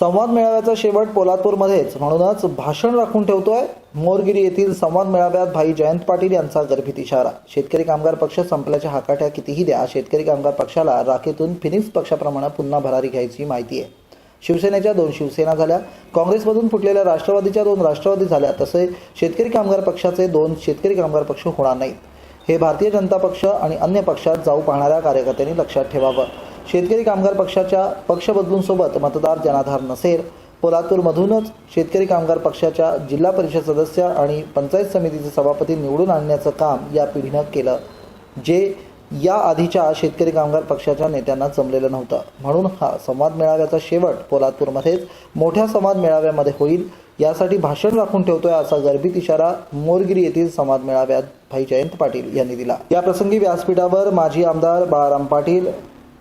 संवाद मेळाव्याचा शेवट पोलादपूरमध्येच. म्हणूनच भाषण राखून ठेवतोय मोरगिरी येथील संवाद मेळाव्यात भाई जयंत पाटील यांचा गर्भित इशारा. शेतकरी कामगार पक्ष संपल्याच्या हाकाट्या कितीही द्या शेतकरी कामगार पक्षाला राखेतून फिनिक्स पक्षाप्रमाणे पुन्हा भरारी घ्यायची माहिती आहे. शिवसेनेच्या दोन शिवसेना झाल्या. काँग्रेसमधून फुटलेल्या राष्ट्रवादीच्या दोन राष्ट्रवादी झाल्या. तसे शेतकरी कामगार पक्षाचे दोन शेतकरी कामगार पक्ष होणार नाहीत. हे भारतीय जनता पक्ष आणि अन्य पक्षात जाऊ पाहणाऱ्या कार्यकर्त्यांनी लक्षात ठेवावं. शेतकरी कामगार पक्षाच्या पक्ष बदलूंसोबत मतदार जनाधार नसेल. पोलादपूरमधूनच शेतकरी कामगार पक्षाच्या जिल्हा परिषद सदस्य आणि पंचायत समितीचे सभापती निवडून आणण्याचं काम या पिढीनं केलं जे या आधीच्या शेतकरी कामगार पक्षाच्या नेत्यांना जमलेलं नव्हतं. म्हणून हा संवाद मेळाव्याचा शेवट पोलादपूरमध्येच मोठ्या संवाद मेळाव्यामध्ये होईल यासाठी भाषण राखून ठेवतोय असा गर्भित इशारा मोरगिरी येथील संवाद मेळाव्यात भाई जयंत पाटील यांनी दिला. या प्रसंगी व्यासपीठावर माजी आमदार बाळाराम पाटील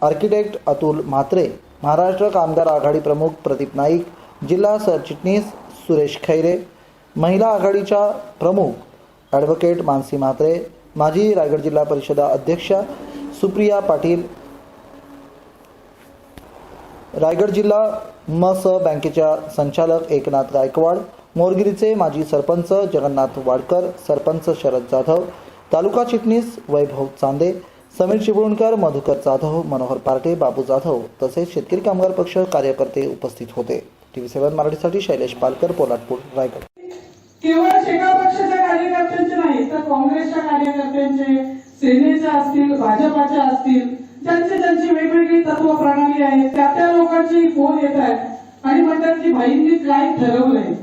आर्किटेक्ट अतुल म्हात्रे महाराष्ट्र कामगार आघाडी प्रमुख प्रदीप नाईक जिल्हा सरचिटणीस सुरेश खैरे महिला आघाडीच्या प्रमुख ॲडव्होकेट मानसी म्हात्रे माजी रायगड जिल्हा परिषदा अध्यक्षा सुप्रिया पाटील रायगड जिल्हा मस बँकेच्या संचालक एकनाथ गायकवाड मोरगिरीचे माजी सरपंच जगन्नाथ वाडकर सरपंच शरद जाधव तालुका चिटणीस वैभव चांदे समीर चिपळूणकर मधुकर जाधव मनोहर पार्टे बाबू जाधव तसेच शेतकरी कामगार पक्ष कार्यकर्ते उपस्थित होते. टीव्ही सेवन मराठीसाठी शैलेश पालकर पोलादपूर रायगड. केवळ शेगाव पक्षाच्या कार्यकर्त्यांचे नाही तर काँग्रेसच्या कार्यकर्त्यांचे सेनेचे असतील भाजपाचे असतील ज्यांचे ज्यांची वेगवेगळी तत्व प्रणाली आहे त्या त्या लोकांची फोन येत आहेत आणि म्हणतात की भाईंनी काय ठरवलंय?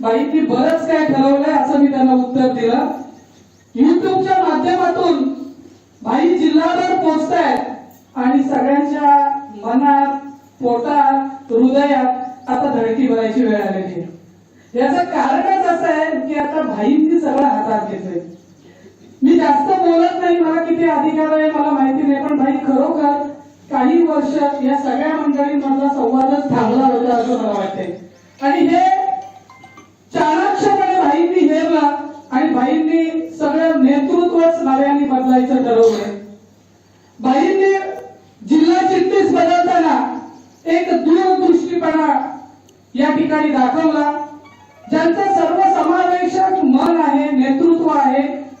भाईंनी बरंच काय ठरवलंय असं मी त्यांना उत्तर दिलं. युट्यूबच्या माध्यमातून भाई जिल्हाभर पोचतायत आणि सगळ्यांच्या मनात पोटात हृदयात आता धडकी भरायची वेळ आलेली आहे. याचं कारणच असं आहे की आता भाईंनी सगळं हातात घेतलंय. मी जास्त बोलत नाही मला किती अधिकार आहे मला माहिती नाही पण भाई खरोखर काही वर्ष या सगळ्या मंडळींमधला संवादच थांबला होता असं मला वाटतंय. आणि हे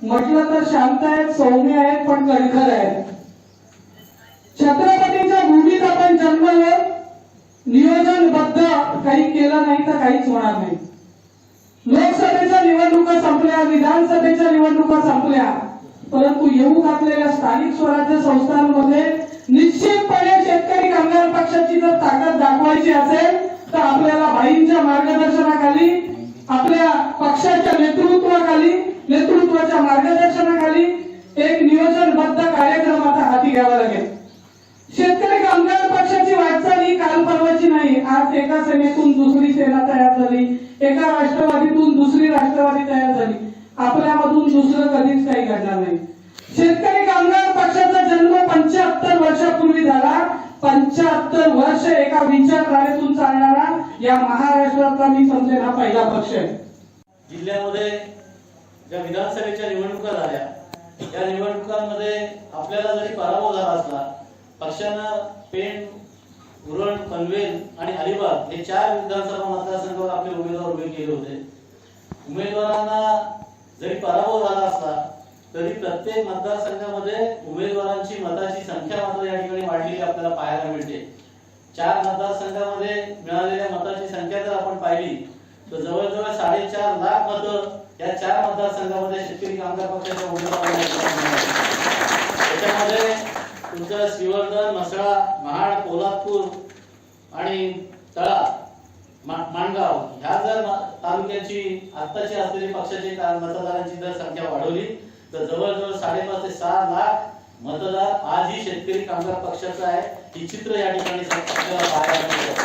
म्हटलं तर शांत आहेत सौम्य आहेत पण कणखर आहेत. छत्रपतीच्या भूमीत आपण जन्मलो नियोजनबद्ध काही केलं नाही तर काहीच होणार नाही. लोकसभेच्या निवडणुका संपल्या विधानसभेच्या निवडणुका संपल्या परंतु येऊ घातलेल्या स्थानिक स्वराज्य संस्थांमध्ये निश्चितपणे शेतकरी कामगार पक्षाची जर ताकद दाखवायची असेल तर आपल्याला भाईंच्या मार्गदर्शनाखाली आपल्या पक्षाच्या नेतृत्वाखाली नेतृत्वाच्या मार्गदर्शनाखाली एक नियोजनबद्ध कार्यक्रम आता हाती घ्यावा लागेल. शेतकरी कामगार पक्षाची वाटचाल ही काल परवाची नाही. आज एका सेनेतून दुसरी सेना तयार झाली. एका राष्ट्रवादीतून दुसरी राष्ट्रवादी तयार झाली. आपल्यामधून दुसरं कधीच काही घडणार नाही. शेतकरी कामगार पक्षाचा जन्म पंच्याहत्तर वर्षापूर्वी झाला. पंच्याहत्तर वर्ष एका विचारधारेतून चालणारा या महाराष्ट्रातला मी समजेला हा पहिला पक्ष आहे. जिल्ह्यामध्ये ज्या विधानसभेच्या निवडणुका झाल्या त्या निवडणुकांमध्ये आपल्याला जरी पराभव झाला असला पक्षानं पेण उरण पनवेल आणि अलिबाग हे चार विधानसभा मतदारसंघावर आपले उमेदवार उभे केले होते. उमेदवारांना जरी पराभव झाला असला तरी प्रत्येक मतदारसंघामध्ये उमेदवारांची मताची संख्या मात्र या ठिकाणी वाढलेली आपल्याला पाहायला मिळते. चार मतदारसंघामध्ये मिळालेल्या मताची संख्या जर आपण पाहिली तर जवळजवळ साडेचार लाख मतं या चार मतदारसंघामध्ये शेतकरी कामगार पक्षाच्या त्याच्यामध्ये तुमचं श्रीवर्धन म्हसळा महाड कोल्हापूर आणि तळा माणगाव ह्या जर तालुक्याची आत्ताची असलेली पक्षाची का- मतदारांची जर संख्या वाढवली तर जवळजवळ साडेपाच ते सहा लाख मतदार आजही शेतकरी कामगार पक्षाचा आहे. हे चित्र या ठिकाणी पाहायला मिळतं.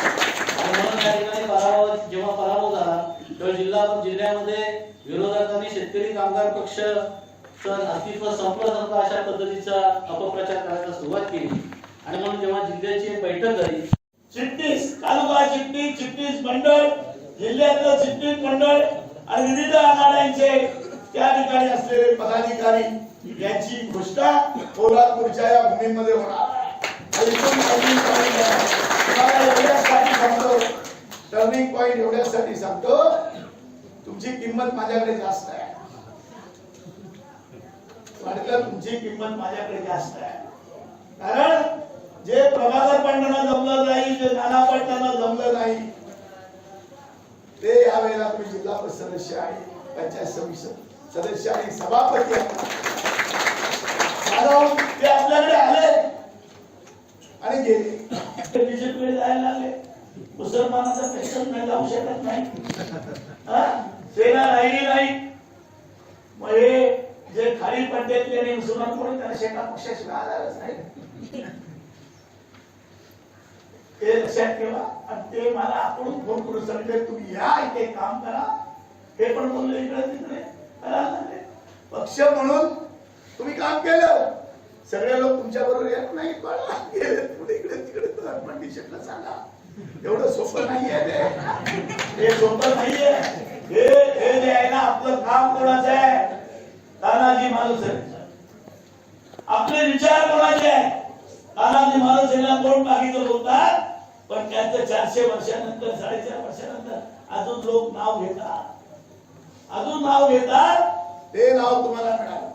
आणि म्हणून या ठिकाणी पराभव जेव्हा पराभव झाला तेव्हा जिल्हा जिल्ह्यामध्ये विरोधकांनी शेतकरी कामगार पक्ष अस्तित्व संपलं संपलं अशा पद्धतीचा अपप्रचार करायला सुरुवात केली. आणि म्हणून जेव्हा जिल्ह्याची बैठक झाली चिटणीस तालुका चिटणीस चिटणीस मंडळ जिल्ह्यातलं चिटणीस मंडळ आणि विविध आघाड्यांचे त्या ठिकाणी असलेले पदाधिकारी यांची घोषणा कोल्हापूरच्या या भूमीमध्ये होणार टर्निंग पॉईंट एवढ्यासाठी सांगतो टर्निंग पॉईंट एवढ्यासाठी सांगतो तुमची किंमत माझ्याकडे जास्त आहे. वाटलं तुमची किंमत माझ्याकडे जास्त आहे. कारण जे प्रभाकर पाटलांना जमलं नाही जे नाना पाटलांना जमलं नाही ते यावेळेला तुम्ही जिल्हा परिषद सदस्य आहे पंचायत समिती सदस्य आणि सभापती आहे ते आपल्याकडे आले. आणि गेले. बीजेपीकडे जायला आले मुसलमानाचा प्रश्न नाही जाऊ शकत नाही. सेना राहिली नाही. मग हे जे खाली पडले आणि मुसलमान कोणी त्यांना शेका पक्षाशिवाय आलाच नाही. ते लक्षात ठेवा. आणि ते मला आपण फोन करून सांगितले तुम्ही या इथे काम करा. ते पण बोलले इकडे तिकडे. पक्ष म्हणून तुम्ही काम केलं. सगळे लोक तुमच्या बरोबर येत नाही. पुढे इकडे तिकडे. तर कंडिशनला सांगा. एवढं सोपं नाहीये ते. हे सोपं नाहीये. हे हे जे आहे ना आपलं काम कोणाचं आहे? तानाजी माणूस आहे आपले विचार कोणाचे आहे तानाजी माणूस यांना कोण बाकीचं बोलतात? पण त्यांचं चारशे वर्षानंतर साडेचार वर्षानंतर अजून लोक नाव घेतात. अजून नाव घेतात? ते नाव तुम्हाला मिळालं